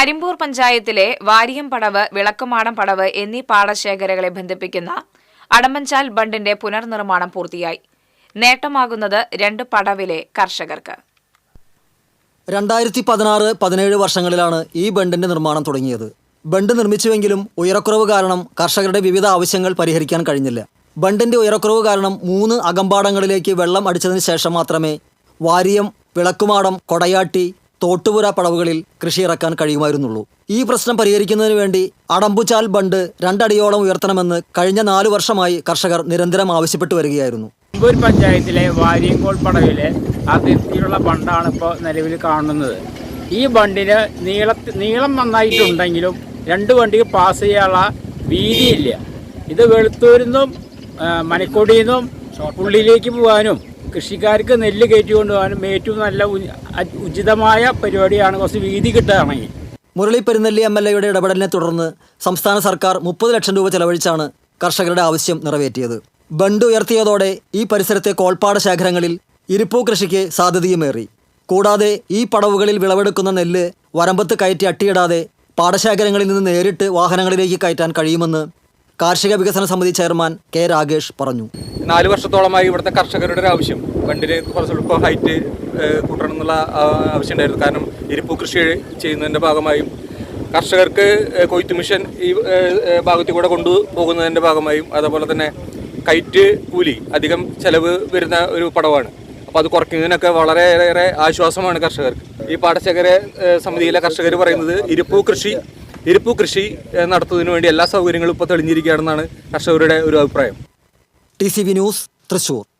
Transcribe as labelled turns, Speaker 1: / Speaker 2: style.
Speaker 1: അരിമ്പൂർ പഞ്ചായത്തിലെ വാരിയം പടവ് വിളക്കുമാടം പടവ് എന്നീ പാടശേഖരങ്ങളെ ബന്ധിപ്പിക്കുന്ന അടമ്പഞ്ചാൽ ബണ്ടിന്റെ പുനർനിർമ്മാണം പൂർത്തിയായി. നേട്ടമാകുന്നത് രണ്ട് പടവിലെ കർഷകർക്ക്.
Speaker 2: രണ്ടായിരത്തി പതിനാറ് പതിനേഴ് വർഷങ്ങളിലാണ് ഈ ബണ്ടിന്റെ നിർമ്മാണം തുടങ്ങിയത്. ബണ്ട് നിർമ്മിച്ചുവെങ്കിലും ഉയരക്കുറവ് കാരണം കർഷകരുടെ വിവിധ ആവശ്യങ്ങൾ പരിഹരിക്കാൻ കഴിഞ്ഞില്ല. ബണ്ടിന്റെ ഉയരക്കുറവ് കാരണം മൂന്ന് അകമ്പാടങ്ങളിലേക്ക് വെള്ളം അടിച്ചതിന് ശേഷം മാത്രമേ വാരിയം വിളക്കുമാടം കൊടയാട്ടി തോട്ടുപുര പടവുകളിൽ കൃഷി ഇറക്കാൻ കഴിയുമായിരുന്നുള്ളൂ. ഈ പ്രശ്നം പരിഹരിക്കുന്നതിന് വേണ്ടി അടമ്പുചാൽ ബണ്ട് രണ്ടടിയോളം ഉയർത്തണമെന്ന് കഴിഞ്ഞ നാലു വർഷമായി കർഷകർ നിരന്തരം ആവശ്യപ്പെട്ടു വരികയായിരുന്നു.
Speaker 3: അമ്പൂർ പഞ്ചായത്തിലെ വാരിയങ്കോൾ പടവിലെ അതിർത്തിയിലുള്ള ബണ്ടാണ് ഇപ്പോൾ നിലവിൽ കാണുന്നത്. ഈ ബണ്ടിന് നീള നീളം നന്നായിട്ടുണ്ടെങ്കിലും രണ്ട് വണ്ടിക്ക് പാസ് ചെയ്യാനുള്ള വീതിയില്ല. ഇത് വെളുത്തൂരിൽ നിന്നും മണിക്കൊടിയിൽ നിന്നും ഉള്ളിലേക്ക് പോകാനും കൃഷിക്കാർക്ക് നെല്ല് കയറ്റി കൊണ്ടുപോകാനും ഏറ്റവും നല്ല ഉചിതമായ പരിപാടിയാണ്. കുറച്ച് വീതി കിട്ടുകയാണെങ്കിൽ
Speaker 2: മുരളി പെരുന്നെല്ലി എം എൽ എയുടെ ഇടപെടലിനെ തുടർന്ന് സംസ്ഥാന സർക്കാർ മുപ്പത് ലക്ഷം രൂപ ചെലവഴിച്ചാണ് കർഷകരുടെ ആവശ്യം നിറവേറ്റിയത്. ബണ്ട് ഉയർത്തിയതോടെ ഈ പരിസരത്തെ കോൾപ്പാട ശേഖരങ്ങളിൽ ഇരിപ്പൂ കൃഷിക്ക് സാധ്യതയുമേറി. കൂടാതെ ഈ പടവുകളിൽ വിളവെടുക്കുന്ന നെല്ല് വരമ്പത്ത് കയറ്റി അട്ടിയിടാതെ പാടശേഖരങ്ങളിൽ നിന്ന് നേരിട്ട് വാഹനങ്ങളിലേക്ക് കയറ്റാൻ കഴിയുമെന്ന് കാർഷിക വികസന സമിതി ചെയർമാൻ കെ രാഗേഷ് പറഞ്ഞു.
Speaker 4: നാല് വർഷത്തോളമായി ഇവിടുത്തെ കർഷകരുടെ ഒരു ആവശ്യം. വണ്ടിന് കുറച്ച് എളുപ്പം ഹൈറ്റ് കൂട്ടണം എന്നുള്ള ആവശ്യം ഉണ്ടായിരുന്നു കാരണം ഇരിപ്പു കൃഷി ചെയ്യുന്നതിന്റെ ഭാഗമായും കർഷകർക്ക് കൊയ്ത്ത് മിഷൻ ഈ ഭാഗത്തിൽ കൂടെ കൊണ്ടുപോകുന്നതിന്റെ ഭാഗമായും അതേപോലെ തന്നെ കൈറ്റ് കൂലി അധികം ചിലവ് വരുന്ന ഒരു പടവാണ്. അപ്പോൾ അത് കുറയ്ക്കുന്നതിനൊക്കെ വളരെയേറെ ആശ്വാസമാണ് കർഷകർക്ക്. ഈ പാടശേഖര സമിതിയിലെ കർഷകർ പറയുന്നത് ഇരിപ്പു കൃഷി ഇരിപ്പു കൃഷി നടത്തുന്നതിന് വേണ്ടി എല്ലാ സൗകര്യങ്ങളും ഇപ്പോൾ തെളിഞ്ഞിരിക്കുകയാണെന്നാണ് കർഷകരുടെ ഒരു അഭിപ്രായം.
Speaker 2: T news Thrissur.